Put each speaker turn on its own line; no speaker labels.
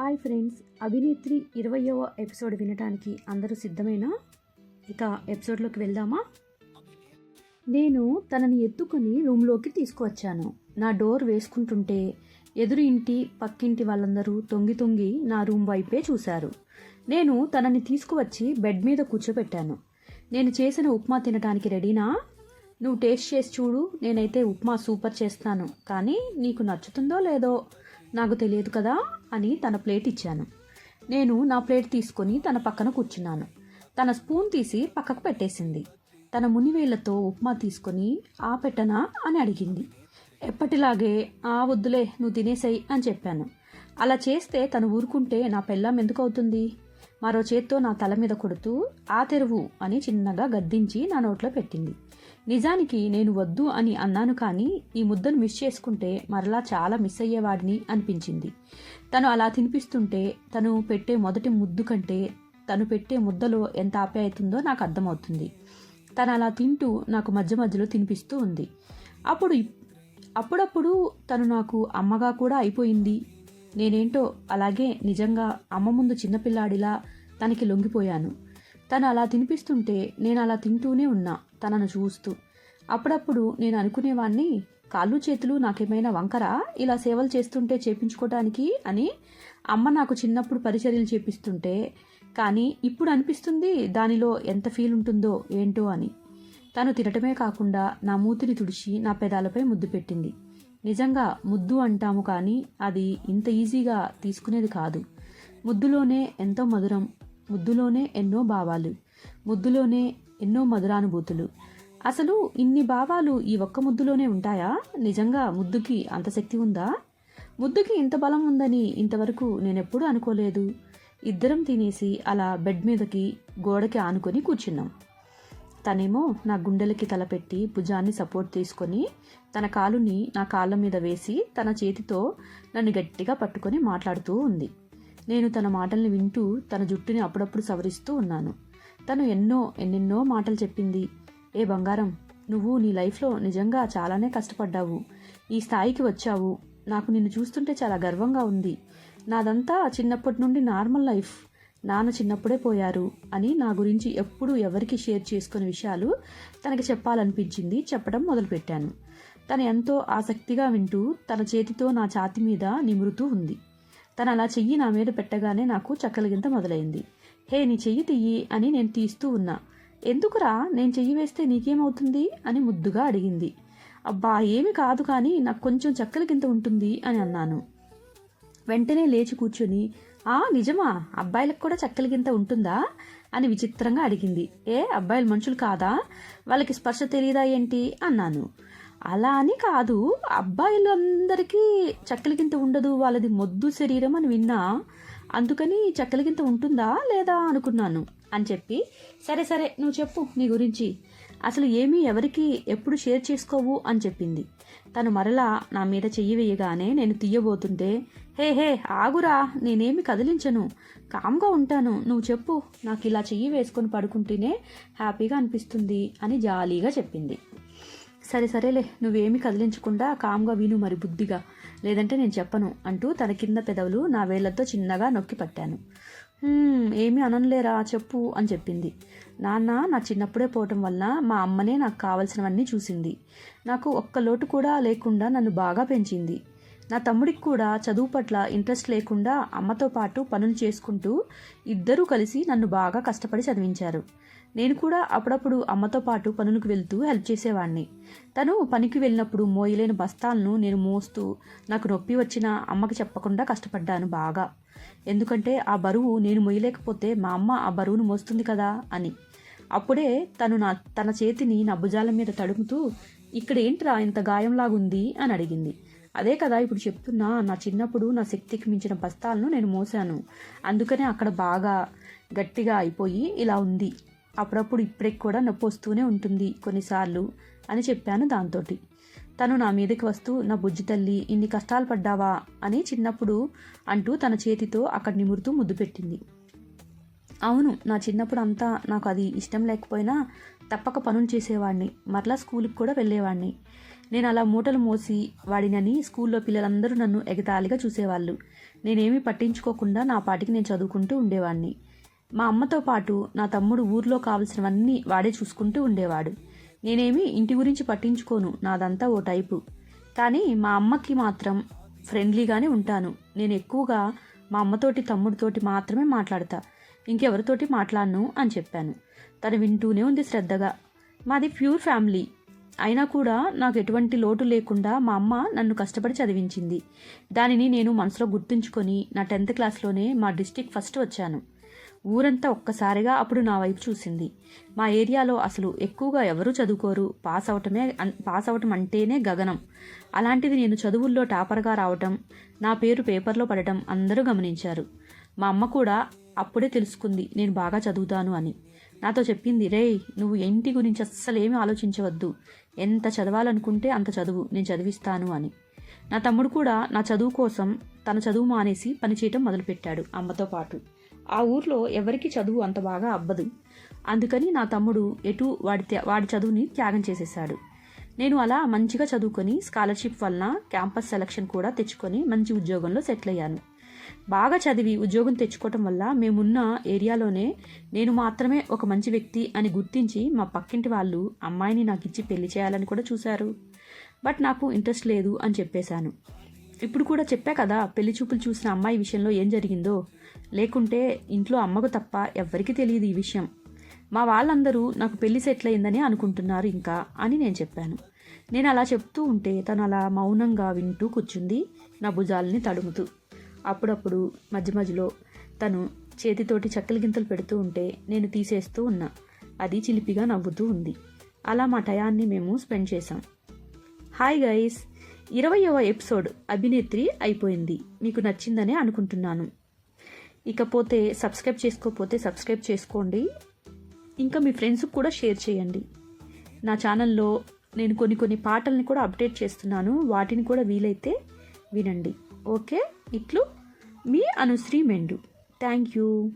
Hi friends. అభినేత్రి ఇరవయవ episode వినటానికి అందరూ సిద్ధమేనా? ఇక ఎపిసోడ్లోకి వెళ్దామా? నేను తనని ఎత్తుకుని రూమ్లోకి తీసుకువచ్చాను. నా డోర్ వేసుకుంటుంటే ఎదురు ఇంటి పక్కింటి వాళ్ళందరూ తొంగి తొంగి నా రూమ్ వైపే చూశారు. నేను తనని తీసుకువచ్చి బెడ్ మీద కూర్చోబెట్టాను నేను చేసిన ఉప్మా తినడానికి రెడీనా? నువ్వు టేస్ట్ చేసి చూడు. నేనైతే ఉప్మా సూపర్ చేస్తాను. కానీ నీకు నచ్చుతుందో లేదో? నాకు తెలియదు కదా అని తన ప్లేట్ ఇచ్చాను. నేను నా ప్లేట్ తీసుకొని తన పక్కన కూర్చున్నాను. తన స్పూన్ తీసి పక్కకు పెట్టేసింది. తన మునివేళ్ళతో ఉప్మా తీసుకొని ఆ పెట్టనా? అని అడిగింది. ఎప్పటిలాగే ఆ వద్దులే నువ్వు తినేసాయి అని చెప్పాను. అలా చేస్తే తను ఊరుకుంటే నా పెళ్ళాం ఎందుకు అవుతుంది మరో చేత్తో నా తల మీద కొడుతూ ఆ తెరువు అని చిన్నగా గద్దించి నా నోట్లో పెట్టింది. నిజానికి నేను వద్దు అని అన్నాను కానీ ఈ ముద్దను మిస్ చేసుకుంటే మరలా చాలా మిస్ అయ్యేవాడిని అనిపించింది. తను అలా తినిపిస్తుంటే తను పెట్టే మొదటి ముద్దు కంటే తను పెట్టే ముద్దలో ఎంత ఆప్యాయతుందో నాకు అర్థమవుతుంది. తను అలా తింటూ నాకు మధ్య మధ్యలో తినిపిస్తూ ఉంది. అప్పుడు అప్పుడప్పుడు తను నాకు అమ్మగా కూడా అయిపోయింది. నేనేంటో అలాగే నిజంగా అమ్మ ముందు చిన్నపిల్లాడిలా తనకి లొంగిపోయాను. తను అలా తినిపిస్తుంటే నేను అలా తింటూనే ఉన్నా తనను చూస్తూ. అప్పుడప్పుడు నేను అనుకునేవాణ్ణి కాళ్ళు చేతులు నాకేమైనా వంకరా? ఇలా సేవలు చేస్తుంటే చేపించుకోవటానికి అని అమ్మ నాకు చిన్నప్పుడు పరిచర్యలు చేపిస్తుంటే కానీ ఇప్పుడు అనిపిస్తుంది దానిలో ఎంత ఫీల్ ఉంటుందో ఏంటో అని. తను తినటమే కాకుండా నా మూతిని తుడిచి నా పెదాలపై ముద్దు పెట్టింది. నిజంగా ముద్దు అంటాము కానీ అది ఇంత ఈజీగా తీసుకునేది కాదు. ముద్దులోనే ఎంతో మధురం ముద్దులోనే ఎన్నో భావాలు ముద్దులోనే ఎన్నో మధురానుభూతులు. అసలు ఇన్ని భావాలు ఈ ఒక్క ముద్దులోనే ఉంటాయా? నిజంగా ముద్దుకి అంత శక్తి ఉందా? ముద్దుకి ఇంత బలం ఉందని ఇంతవరకు నేనెప్పుడూ అనుకోలేదు. ఇద్దరం తినేసి అలా బెడ్ మీదకి గోడకి ఆనుకొని కూర్చున్నాం. తనేమో నా గుండెలకి తలపెట్టి భుజాన్ని సపోర్ట్ తీసుకొని తన కాలుని నా కాళ్ళ మీద వేసి తన చేతితో నన్ను గట్టిగా పట్టుకొని మాట్లాడుతూ ఉంది. నేను తన మాటల్ని వింటూ తన జుట్టుని అప్పుడప్పుడు సవరిస్తూ ఉన్నాను. తను ఎన్నో ఎన్నెన్నో మాటలు చెప్పింది. ఏ బంగారం నువ్వు నీ లైఫ్లో నిజంగా చాలానే కష్టపడ్డావు. ఈ స్థాయికి వచ్చావు. నాకు నిన్ను చూస్తుంటే చాలా గర్వంగా ఉంది. నాదంతా చిన్నప్పటి నుండి నార్మల్ లైఫ్. నాన్న చిన్నప్పుడే పోయారు అని నా గురించి ఎప్పుడూ ఎవరికి షేర్ చేసుకునే విషయాలు తనకి చెప్పాలనిపించింది చెప్పడం మొదలుపెట్టాను. తను ఎంతో ఆసక్తిగా వింటూ తన చేతితో నా ఛాతి మీద నిమురుతూ ఉంది. తను అలా చెయ్యి నా మీద పెట్టగానే నాకు చక్కలిగింత మొదలైంది. హే నీ చెయ్యి తీయి అని నేను తీస్తూ ఉన్నా. ఎందుకురా? నేను చెయ్యి వేస్తే నీకేమవుతుంది? అని ముద్దుగా అడిగింది. అబ్బా ఏమి కాదు కానీ నాకు కొంచెం చక్కలిగింత ఉంటుంది అని అన్నాను. వెంటనే లేచి కూర్చొని ఆ నిజమా? అబ్బాయిలకు కూడా చక్కలిగింత ఉంటుందా? అని విచిత్రంగా అడిగింది. ఏ అబ్బాయిలు మనుషులు కాదా? వాళ్ళకి స్పర్శ తెలియదా ఏంటి? అన్నాను. అలా అని కాదు. అబ్బాయిలు అందరికీ చక్కలిగింత ఉండదు వాళ్ళది మొద్దు శరీరం అని విన్నా అందుకని చక్కలిగింత ఉంటుందా లేదా అనుకున్నాను అని చెప్పి సరే సరే నువ్వు చెప్పు నీ గురించి. అసలు ఏమీ ఎవరికి ఎప్పుడు షేర్ చేసుకోవు అని చెప్పింది. తను మరలా నా మీద చెయ్యి వేయగానే నేను తీయబోతుంటే హే హే ఆగురా నేనేమి కదిలించను. కామ్గా ఉంటాను నువ్వు చెప్పు. నాకు ఇలా చెయ్యి వేసుకొని పడుకుంటేనే హ్యాపీగా అనిపిస్తుంది అని జాలీగా చెప్పింది. సరే సరేలే నువ్వేమి కదిలించకుండా కామ్గా విను మరి బుద్ధిగా. లేదంటే నేను చెప్పను అంటూ తన కింద పెదవులు నా వేళ్ళతో చిన్నగా నొక్కి పట్టాను. ఏమీ అననులేరా చెప్పు అని చెప్పింది. నాన్న నా చిన్నప్పుడే పోవటం వల్ల మా అమ్మనే నాకు కావలసినవన్నీ చూసింది. నాకు ఒక్క లోటు కూడా లేకుండా నన్ను బాగా పెంచింది. నా తమ్ముడికి కూడా చదువు పట్ల ఇంట్రెస్ట్ లేకుండా అమ్మతో పాటు పనులు చేసుకుంటూ ఇద్దరూ కలిసి నన్ను బాగా కష్టపడి చదివించారు. నేను కూడా అప్పుడప్పుడు అమ్మతో పాటు పనులకు వెళ్తూ హెల్ప్ చేసేవాడిని తను పనికి వెళ్ళినప్పుడు మోయలేని బస్తాలను నేను మోస్తూ నాకు నొప్పి వచ్చినా అమ్మకి చెప్పకుండా కష్టపడ్డాను బాగా. ఎందుకంటే ఆ బరువు నేను మొయ్యలేకపోతే మా అమ్మ ఆ బరువును మోస్తుంది కదా అని. అప్పుడే తను నా తన చేతిని నా భుజాల మీద తడుముతూ ఇక్కడ ఏంట్రా ఇంత గాయంలాగుంది? అని అడిగింది. అదే కదా ఇప్పుడు చెప్తున్నా నా చిన్నప్పుడు నా శక్తికి మించిన బస్తాలను నేను మోసాను అందుకనే అక్కడ బాగా గట్టిగా అయిపోయి ఇలా ఉంది. అప్పుడప్పుడు ఇప్పటికి కూడా నొప్పి వస్తూనే ఉంటుంది కొన్నిసార్లు అని చెప్పాను దాంతోటి. తను నా మీదకి వస్తూ నా బుజ్జి తల్లి ఇన్ని కష్టాలు పడ్డావా? అని చిన్నప్పుడు అంటూ తన చేతితో అక్కడ నిమురుతూ ముద్దు పెట్టింది. అవును నా చిన్నప్పుడు అంతా నాకు అది ఇష్టం లేకపోయినా తప్పక పనులు చేసేవాడిని. మరలా స్కూల్కి కూడా వెళ్ళేవాడిని. నేను అలా మూటలు మోసి వాడినని స్కూల్లో పిల్లలందరూ నన్ను ఎగతాళిగా చూసేవాళ్ళు. నేనేమీ పట్టించుకోకుండా నా పాటికి నేను చదువుకుంటూ ఉండేవాడిని. మా అమ్మతో పాటు నా తమ్ముడు ఊర్లో కావలసినవన్నీ వాడే చూసుకుంటూ ఉండేవాడు. నేనేమి ఇంటి గురించి పట్టించుకోను నాదంతా ఓ టైపు. కానీ మా అమ్మకి మాత్రం ఫ్రెండ్లీగానే ఉంటాను. నేను ఎక్కువగా మా అమ్మతోటి తమ్ముడితోటి మాత్రమే మాట్లాడతా. ఇంకెవరితోటి మాట్లాడను అని చెప్పాను. తను వింటూనే ఉంది శ్రద్ధగా. మాది ప్యూర్ ఫ్యామిలీ. అయినా కూడా నాకు ఎటువంటి లోటు లేకుండా మా అమ్మ నన్ను కష్టపడి చదివించింది. దానిని నేను మనసులో గుర్తుంచుకొని నా టెన్త్ క్లాస్లోనే మా డిస్టిక్ ఫస్ట్ వచ్చాను. ఊరంతా ఒక్కసారిగా అప్పుడు నా వైపు చూసింది. మా ఏరియాలో అసలు ఎక్కువగా ఎవరూ చదువుకోరు. పాస్ అవటమే అన్- పాస్ అవటం అంటేనే గగనం. అలాంటిది నేను చదువుల్లో టాపర్గా రావటం నా పేరు పేపర్లో పడటం అందరూ గమనించారు. మా అమ్మ కూడా అప్పుడే తెలుసుకుంది నేను బాగా చదువుతాను అని. నాతో చెప్పింది రేయ్ నువ్వు ఇంటి గురించి అస్సలు ఏమీ ఆలోచించవద్దు. ఎంత చదవాలనుకుంటే అంత చదువు నేను చదివిస్తాను అని. నా తమ్ముడు కూడా నా చదువు కోసం తన చదువు మానేసి పనిచేయటం మొదలుపెట్టాడు అమ్మతో పాటు. ఆ ఊర్లో ఎవరికి చదువు అంత బాగా అబ్బదు. అందుకని నా తమ్ముడు ఎటు వాడి త్యా- వాడి చదువుని త్యాగం చేసేశాడు. నేను అలా మంచిగా చదువుకొని స్కాలర్షిప్ వలన క్యాంపస్ సెలక్షన్ కూడా తెచ్చుకొని మంచి ఉద్యోగంలో సెటిల్ అయ్యాను బాగా చదివి ఉద్యోగం తెచ్చుకోవటం వల్ల మేమున్న ఏరియాలోనే నేను మాత్రమే ఒక మంచి వ్యక్తి అని గుర్తించి మా పక్కింటి వాళ్ళు అమ్మాయిని నాకు ఇచ్చి పెళ్ళి చేయాలని కూడా చూశారు. బట్ నాకు ఇంట్రెస్ట్ లేదు అని చెప్పేశాను. ఇప్పుడు కూడా చెప్పా కదా పెళ్ళి చూపులు చూసిన అమ్మాయి విషయంలో ఏం జరిగిందో. లేకుంటే ఇంట్లో అమ్మకు తప్ప ఎవ్వరికీ తెలియదు ఈ విషయం. మా వాళ్ళందరూ నాకు పెళ్ళి సెటిల్ అయిందని అనుకుంటున్నారు ఇంకా అని నేను చెప్పాను. నేను అలా చెప్తూ ఉంటే తను అలా మౌనంగా వింటూ కూర్చుంది నా భుజాలని తడుముతూ. అప్పుడప్పుడు మధ్య మధ్యలో తను చేతితోటి చక్కల గింతలు పెడుతూ ఉంటే నేను తీసేస్తూ ఉన్నా. అది చిలిపిగా నవ్వుతూ ఉంది. అలా మా టయాన్ని మేము స్పెండ్ చేశాం. Hi guys! ఇరవయవ ఎపిసోడ్ అభినేత్రి అయిపోయింది. మీకు నచ్చిందనే అనుకుంటున్నాను. ఇకపోతే సబ్స్క్రైబ్ చేసుకోకపోతే సబ్స్క్రైబ్ చేసుకోండి. ఇంకా మీ ఫ్రెండ్స్కి కూడా షేర్ చేయండి. నా ఛానల్లో నేను కొన్ని కొన్ని పాటల్ని కూడా అప్డేట్ చేస్తున్నాను. వాటిని కూడా వీలైతే వినండి. ఓకే? ఇట్లు మీ అనుశ్రీ మెండు. Thank you.